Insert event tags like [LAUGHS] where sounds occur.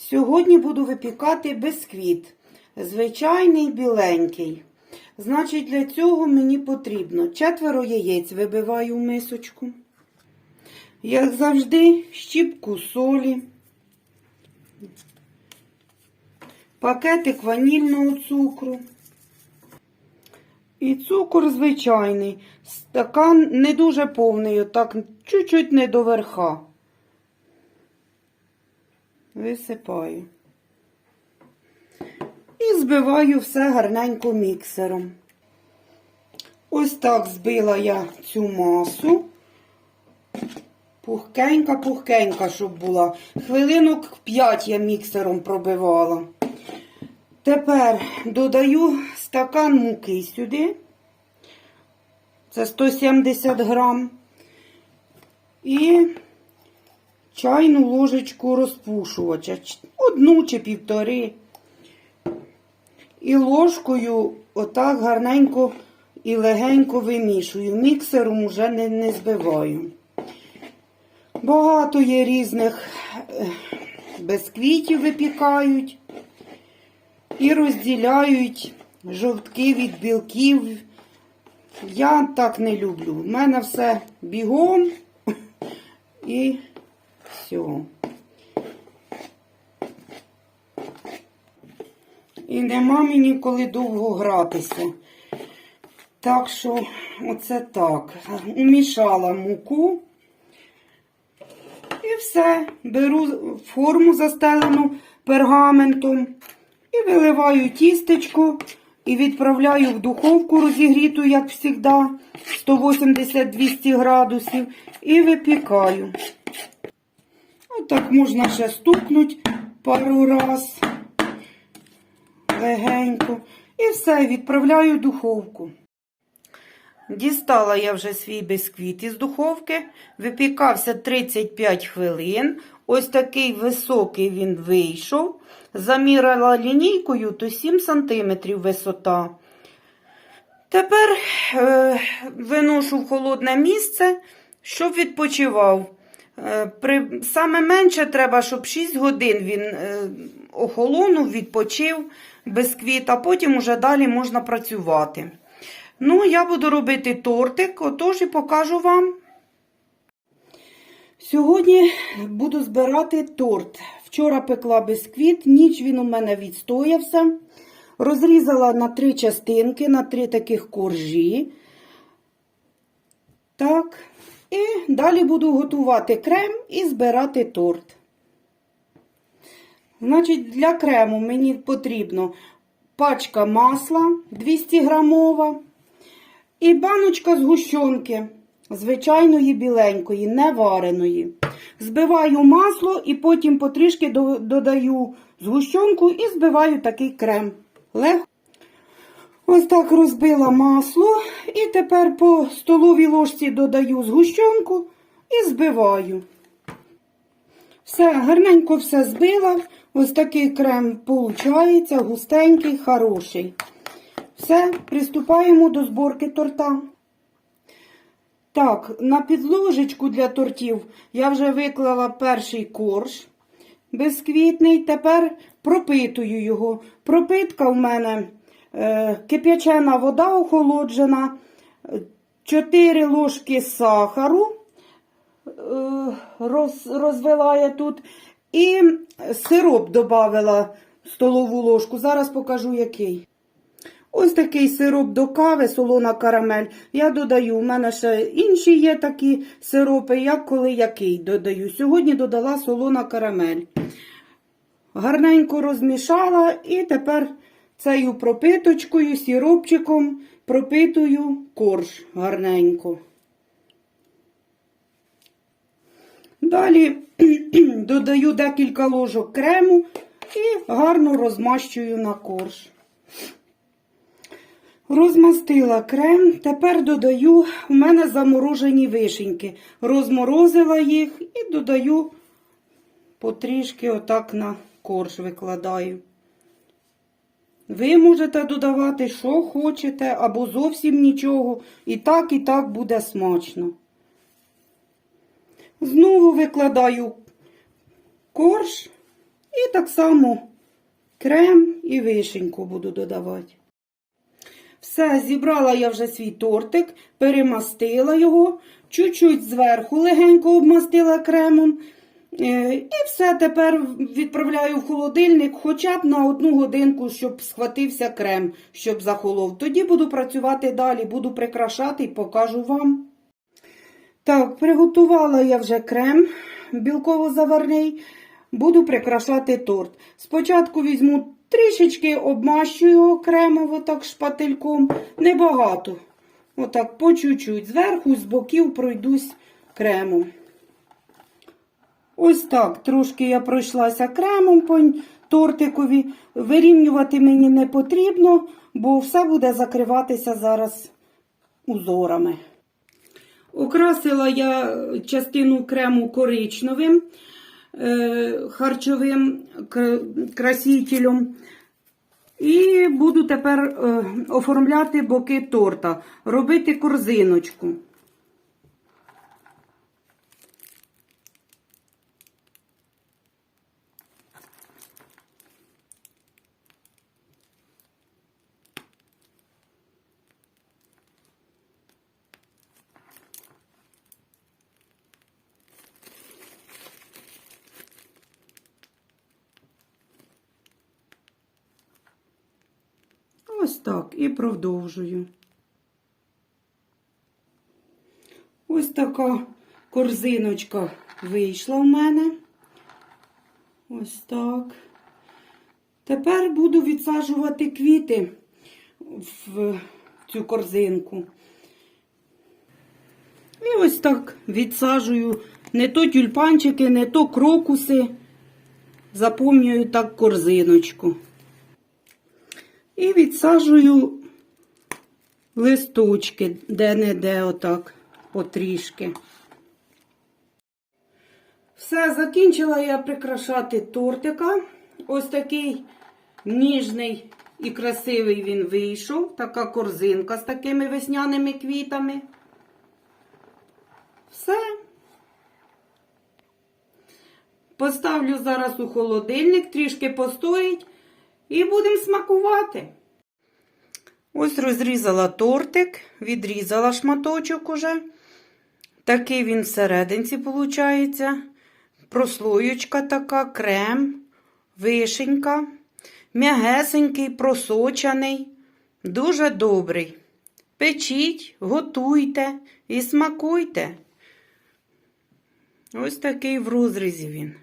Сьогодні буду випікати бисквіт. Звичайний біленький. Значить, для цього мені потрібно четверо яєць вибиваю в мисочку. Як завжди, щіпку солі, пакетик ванільного цукру. І цукор звичайний. Стакан не дуже повний, отак чуть-чуть не до верха. Висипаю. І збиваю все гарненько міксером. Ось так збила я цю масу. Пухкенька, пухкенька, щоб була. Хвилинок 5 я міксером пробивала. Тепер додаю стакан муки сюди. Це 170 грам. І чайну ложечку розпушувача. Одну чи півтори. І ложкою отак гарненько і легенько вимішую. Міксером уже не, не збиваю. Багато є різних е, бисквітів випікають і розділяють жовтки від білків. Я так не люблю. У мене все бігом [LAUGHS] і все. І нема мені коли довго гратися. Так що, оце так. Умішала муку. І все. Беру форму застелену пергаментом. І виливаю тістечко. І відправляю в духовку розігріту, як завжди, 180-200 градусів. І випікаю. Отак можна ще стукнути пару раз легенько. І все, відправляю в духовку. Дістала я вже свій бисквіт із духовки. Випікався 35 хвилин. Ось такий високий він вийшов. Заміряла лінійкою, то 7 см висота. Тепер е, виношу в холодне місце, щоб відпочивав. Е, при, саме менше треба, щоб 6 годин він е, охолонув, відпочив бисквіт, а потім уже далі можна працювати. Ну, я буду робити тортик, отож і покажу вам. Сьогодні буду збирати торт. Вчора пекла бисквіт, ніч він у мене відстоявся. Розрізала на три частинки, на три таких коржі. Так. І далі буду готувати крем і збирати торт. Значить, для крему мені потрібно пачка масла 200 грамова і баночка згущенки, звичайної біленької, не вареної. Збиваю масло і потім потрішки до- додаю згущенку і збиваю такий крем. Легко. Ось так розбила масло і тепер по столовій ложці додаю згущенку і збиваю. Все, гарненько все збила. Ось такий крем виходить, густенький, хороший. Все, приступаємо до зборки торта. Так, на підложечку для тортів я вже виклала перший корж безквітний. Тепер пропитую його. Пропитка в мене кип'ячена вода охолоджена, 4 ложки сахару е, роз, розвела я тут. І сироп додавила столову ложку. Зараз покажу який. Ось такий сироп до кави, солона карамель. Я додаю. У мене ще інші є такі сиропи, як коли який додаю. Сьогодні додала солона карамель. Гарненько розмішала і тепер цією пропиточкою, сиропчиком пропитую корж гарненько. Далі [CLEARS THROAT] додаю декілька ложок крему і гарно розмащую на корж. Розмастила крем, тепер додаю, у мене заморожені вишеньки. Розморозила їх і додаю потрішки отак на корж викладаю. Ви можете додавати, що хочете, або зовсім нічого. І так, і так буде смачно. Знову викладаю корж І так само крем і вишеньку буду додавати. Все, зібрала я вже свій тортик, перемастила його, чуть-чуть зверху легенько обмастила кремом. Е, І все тепер відправляю в холодильник хоча б на одну годинку, щоб схватився крем, щоб захолов. Тоді буду працювати далі, буду прикрашати і покажу вам. Так, приготувала я вже крем білково-заварний. Буду прикрашати торт. Спочатку візьму трішечки обмащу його кремово так шпательком, небагато. Отак по чуть-чуть. Зверху, з боків пройдусь кремом. Ось так, трошки я пройшлася кремом по тортикові. Вирівнювати мені не потрібно, бо все буде закриватися зараз узорами. Окрасила я частину крему коричневим е, харчовим красителем. І буду тепер е, оформляти боки торта, робити корзиночку. Ось так і продовжую. Ось така корзиночка вийшла в мене. Ось так. Тепер буду відсаджувати квіти в цю корзинку. І ось так відсаджую не то тюльпанчики, не то крокуси. Заповнюю так корзиночку. І відсаджую листочки де-не-де, отак, потрішки. Все, закінчила я прикрашати тортика. Ось такий ніжний і красивий він вийшов. Така корзинка з такими весняними квітами. Все. Поставлю зараз у холодильник, трішки постоїть і будемо смакувати. Ось розрізала тортик, відрізала шматочок уже. Такий він всерединці виходить. Прослоючка така, крем, вишенька, м'ягесенький, просочений, дуже добрий. Печіть, готуйте і смакуйте. Ось такий в розрізі він.